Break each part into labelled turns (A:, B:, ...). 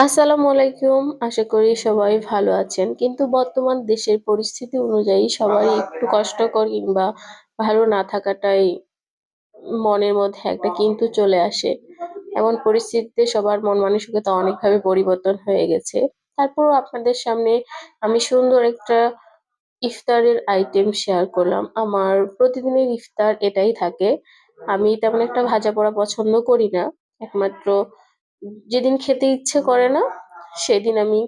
A: আসসালামু আলাইকুম। আশা করি সবাই ভালো আছেন। কিন্তু বর্তমান দেশের পরিস্থিতি অনুযায়ী সবারই একটু কষ্টকর কিংবা ভালো না থাকাটাই মনের মধ্যে একটা কিন্তু চলে আসে। এমন পরিস্থিতিতে সবার মন মানসিকতা অনেকভাবে পরিবর্তন হয়ে গেছে। তারপরও আপনাদের সামনে আমি সুন্দর একটা ইফতারের আইটেম শেয়ার করলাম। আমার প্রতিদিনের ইফতার এটাই থাকে। আমি তেমন একটা ভাজা-পোড়া পছন্দ করি না। একমাত্র যেদিন খেতে ইচ্ছে করে না, সেদিন আমি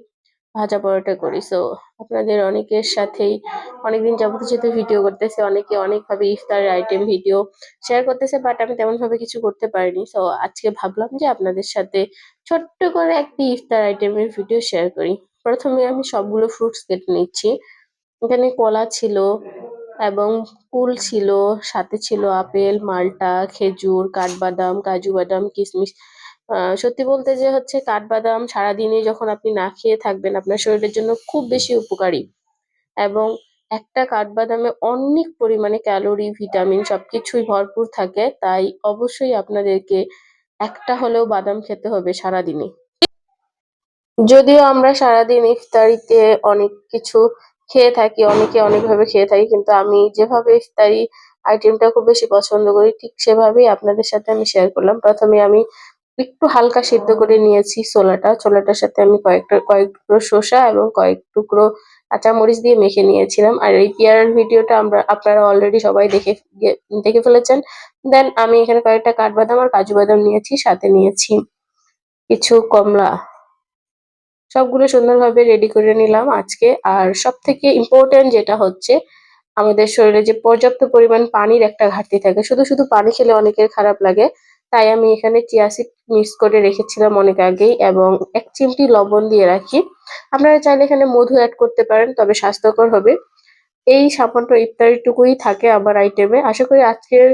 A: ভাজা পরোটা করি। সো আপনাদের অনেকের সাথেই অনেকদিন যাবত যেহেতু ভিডিও করতেছে অনেকে অনেকভাবে ইফতারের আইটেম ভিডিও শেয়ার করতেছে, বাট আমি তেমনভাবে কিছু করতে পারিনি। সো আজকে ভাবলাম যে আপনাদের সাথে ছোট্ট করে একটি ইফতার আইটেমের ভিডিও শেয়ার করি। প্রথমে আমি সবগুলো ফ্রুটস কেটে নিচ্ছি। এখানে কলা ছিল এবং কুল ছিল, সাথে ছিল আপেল, মাল্টা, খেজুর, কাঠবাদাম, কাজু বাদাম, কিশমিশ। সত্যি বলতে যে হচ্ছে কাঠবাদাম সারাদিনে যখন আপনি না খেয়ে থাকবেন আপনার শরীরের জন্য খুব বেশি উপকারী এবং একটা কাঠবাদামে অনেক পরিমাণে ক্যালোরি, ভিটামিন সবকিছুই ভরপুর থাকে। তাই অবশ্যই আপনাদেরকে একটা হলেও বাদাম খেতে হবে সারাদিনে। যদিও আমরা সারাদিন ইফতারিতে অনেক কিছু খেয়ে থাকি, অনেকে অনেকভাবে খেয়ে থাকি। কিন্তু আমি যেভাবে ইফতারি আইটেমটা খুব বেশি পছন্দ করি, ঠিক সেভাবেই আপনাদের সাথে আমি শেয়ার করলাম। প্রথমে আমি একটু হালকা সিদ্ধ করে নিয়েছি ছোলাটা। ছোলাটার সাথে আমি কয়েকটা কয়েক টুকরো শসা এবং কয়েক টুকরো কাঁচামরিচ দিয়ে মেখে নিয়েছিলাম। আর এই পেয়ারার ভিডিওটা আমরা আপনারা অলরেডি সবাই দেখে দেখে ফেলেছেন। দেন আমি এখানে কয়েকটা কাঠবাদাম আর কাজু বাদাম নিয়েছি, সাথে নিয়েছি কিছু কমলা। সবগুলো সুন্দরভাবে রেডি করে নিলাম আজকে। আর সব থেকে ইম্পোর্টেন্ট যেটা হচ্ছে আমাদের শরীরে যে পর্যাপ্ত পরিমাণ পানির একটা ঘাটতি থাকে। শুধু, শুধু পানি খেলে অনেকের খারাপ লাগে। তাই আমি এখানে চিয়া সিড মিক্স করে রেখেছিলাম অনেক আগেই এবং এক চিমটি লবণ দিয়ে রাখি। আপনারা চাইলে এখানে মধু অ্যাড করতে পারেন তবে স্বাস্থ্যকর হবে। এই সামান্য ইফতারিটুকুই থাকে আমার আইটেমে। আশা করি আজকের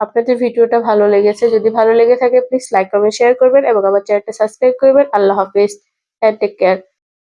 A: আপনাদের ভিডিওটা ভালো লেগেছে। যদি ভালো লেগে থাকে প্লিজ লাইক, কমেন্ট, শেয়ার করবেন এবং আমার চ্যানেলটা সাবস্ক্রাইব করবেন। আল্লাহ হাফেজ অ্যান্ড টেক কেয়ার।